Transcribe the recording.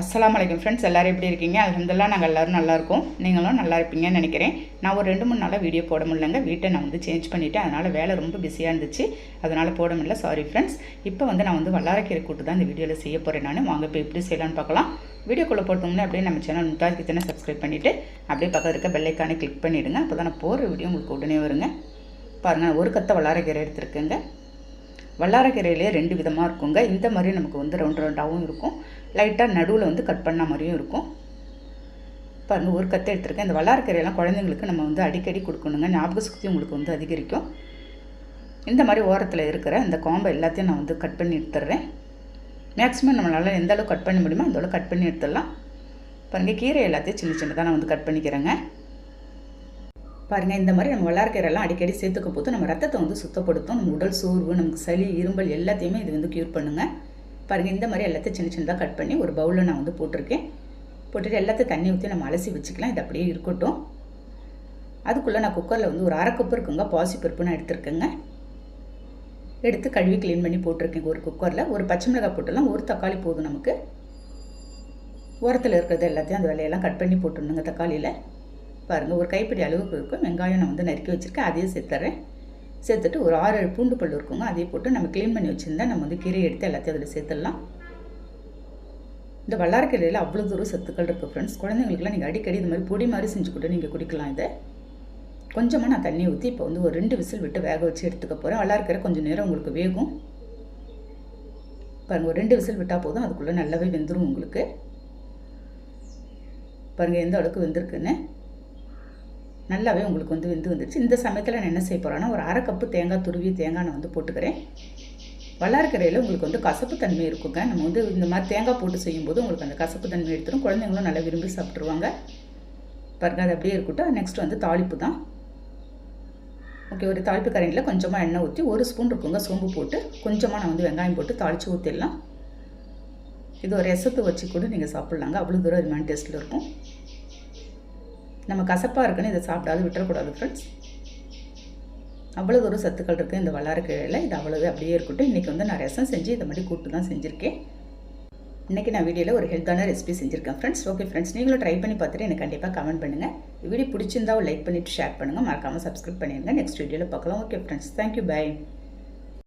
அஸ்லாம் வலைக்கம் ஃப்ரெண்ட்ஸ் எல்லாரும் எப்படி இருக்கீங்க? அலமதுல்லா நாங்கள் எல்லோரும் நல்லாயிருக்கும் நீங்களும் நல்லா இருப்பீங்கன்னு நினைக்கிறேன். நான் ஒரு ரெண்டு மூணு நாளாக வீடியோ போட முடியலங்க. வீட்டை நான் வந்து சேஞ்ச் பண்ணிவிட்டேன் அதனால் வேலை ரொம்ப பிஸியாக இருந்துச்சு. அதனால் போட முடியல. சாரி ஃப்ரெண்ட்ஸ் இப்போ வந்து நான் வந்து வல்லாரக்கீரை கூட்டு தான் இந்த வீடியோவில் செய்ய போகிறேன் நான். வாங்க இப்போ எப்படி செய்யலாம்னு பார்க்கலாம். வீடியோக்குள்ளே போட்டோம்னா அப்படியே நம்ம சேனல் முத்தாஜ் கிச்சனை சப்ஸ்கிரைப் பண்ணிவிட்டு அப்படியே பக்கத்தில் இருக்க பெல்லைக்கானே கிளிக் பண்ணிவிடுங்க அப்போ தான் நான் போகிற வீடியோ உங்களுக்கு உடனே வருங்க. பாருங்கள் ஒரு கத்தை வல்லாரக்கீரை எடுத்துருக்கேங்க. வல்லாரக்கீரையிலே ரெண்டு விதமாக இருக்குங்க. இந்த மாதிரி நமக்கு வந்து ரவுண்ட் ரவுண்டாகவும் இருக்கும். லைட்டாக நடுவில் வந்து கட் பண்ண மாதிரியும் இருக்கும். பாருங்கள் ஒரு கத்தை எடுத்துருக்கேன். இந்த வல்லாரக்கீரையெல்லாம் குழந்தைங்களுக்கு நம்ம வந்து அடிக்கடி கொடுக்கணுங்க. ஞாபக சக்தி உங்களுக்கு வந்து அதிகரிக்கும். இந்த மாதிரி ஓரத்தில் இருக்கிற இந்த காம்பை எல்லாத்தையும் நான் வந்து கட் பண்ணி எடுத்துடுறேன் மேக்ஸிமம் நம்மளால் எந்த அளவு கட் பண்ண முடியுமோ அந்த கட் பண்ணி எடுத்துடலாம் பாருங்கள் கீரை எல்லாத்தையும் சின்ன சின்னதாக நான் வந்து கட் பண்ணிக்கிறேங்க. பாருங்கள் இந்த மாதிரி நம்ம வல்லாரக்கீரைலாம் அடிக்கடி சேர்த்துக்க போது நம்ம ரத்தத்தை வந்து சுத்தப்படுத்தும். நம்ம உடல் சோர்வு நமக்கு சளி இரும்பல் எல்லாத்தையுமே இது வந்து க்யூர் பண்ணுங்க. பாருங்கள் இந்த மாதிரி எல்லாத்தையும் சின்ன சின்னதாக கட் பண்ணி ஒரு பவுலில் நான் வந்து போட்டிருக்கேன். போட்டுட்டு எல்லாத்தையும் தண்ணி ஊற்றி நம்ம அலசி வச்சுக்கலாம். இது அப்படியே இருக்கட்டும். அதுக்குள்ளே நான் குக்கரில் வந்து ஒரு அரை கப்பு இருக்குங்க. பாசி பருப்பு நான் எடுத்துருக்கேங்க. எடுத்து கழுவி க்ளீன் பண்ணி போட்டிருக்கேன் ஒரு குக்கரில் ஒரு பச்சை மிளகாய் போட்டுடலாம். ஒரு தக்காளி போதும் நமக்கு. ஓரத்தில் இருக்கிறது எல்லாத்தையும் அந்த விலையெல்லாம் கட் பண்ணி போட்டுடணுங்க தக்காளியில். பாருங்கள் ஒரு கைப்பிடி அளவுக்கு இருக்கும். வெங்காயம் நான் வந்து நறுக்கி வச்சுருக்கேன். அதையும் சேர்த்துறேன். சேர்த்துட்டு ஒரு ஆறு ஏழு பூண்டு பல் இருக்குங்க. அதையும் போட்டு நம்ம க்ளீன் பண்ணி வச்சுருந்தா நம்ம வந்து கீரை எடுத்து எல்லாத்தையும் அதில் சேர்த்துடலாம். இந்த வல்லாரக்கீரையில் அவ்வளோ தூரம் சத்துக்கள் இருக்குது ஃப்ரெண்ட்ஸ் குழந்தைங்களுக்குலாம் நீங்கள் அடிக்கடி இது மாதிரி பொடி மாதிரி செஞ்சு கூட நீங்கள் குடிக்கலாம் இதை. கொஞ்சமாக நான் தண்ணி ஊற்றி இப்போ வந்து ஒரு ரெண்டு விசில் விட்டு வேக வச்சு எடுத்துக்க போகிறேன் வல்லாரக்கீரை கொஞ்சம் நேரம் உங்களுக்கு வேகும். பாருங்கள் ஒரு ரெண்டு விசில் விட்டால் போதும். அதுக்குள்ளே நல்லாவே வெந்துடும் உங்களுக்கு. பாருங்கள் எந்த அளவுக்கு வெந்திருக்குன்னு. நல்லாவே உங்களுக்கு வந்து வெந்து வந்துடுச்சு இந்த சமயத்தில் நான் என்ன செய்ய போகிறேன்னா ஒரு அரை கப்பு தேங்காய் துருவி தேங்காய் நான் வந்து போட்டுக்கிறேன். வல்லாரக்கரையில் உங்களுக்கு வந்து கசப்பு தன்மை இருக்குங்க. நம்ம வந்து இந்த மாதிரி தேங்காய் போட்டு செய்யும்போது உங்களுக்கு அந்த கசப்பு தன்மை எடுத்துரும். குழந்தைங்களும் நல்லா விரும்பி சாப்பிட்ருவாங்க பாருங்க அது அப்படியே இருக்கட்டும். நெக்ஸ்ட் வந்து தாளிப்பு தான். ஓகே ஒரு தாளிப்பு கரையில் கொஞ்சமாக எண்ணெய் ஊற்றி ஒரு ஸ்பூன் இருக்குங்க சோம்பு போட்டு கொஞ்சமாக நான் வந்து வெங்காயம் போட்டு தாளித்து ஊற்றிடலாம் இது ஒரு ரசத்தை வச்சு கூட நீங்கள் சாப்பிட்லாங்க. அவ்வளோ தூரம் அது டேஸ்ட்டில் இருக்கும். நம்ம கசப்பாக இருக்குன்னு இதை சாப்பிடாது விட்டுறக்கூடாது ஃப்ரெண்ட்ஸ் அவ்வளோ தூரம் சத்துக்கள் இருக்குது இந்த வல்லாரக்கீரையில் இது அவ்வளவு அப்படியே இருக்கட்டும். இன்றைக்கி வந்து நான் ரசம் செஞ்சு இதை மாதிரி கூட்டு தான் செஞ்சுருக்கேன். இன்றைக்கி நான் வீடியோவில் ஒரு ஹெல்த்தான ரெசிபி செஞ்சுருக்கேன் ஃப்ரெண்ட்ஸ் ஓகே ஃப்ரெண்ட்ஸ் நீங்களும் ட்ரை பண்ணி பார்த்துட்டு எனக்கு கண்டிப்பாக கமெண்ட் பண்ணுங்கள் வீடியோ பிடிச்சிருந்தா லைக் பண்ணிவிட்டு ஷேர் பண்ணுங்கள் மறக்காமல் சப்ஸ்கிரைப் பண்ணிடுங்க. நெக்ஸ்ட் வீடியோவில் பார்க்கலாம். Okay friends thank you bye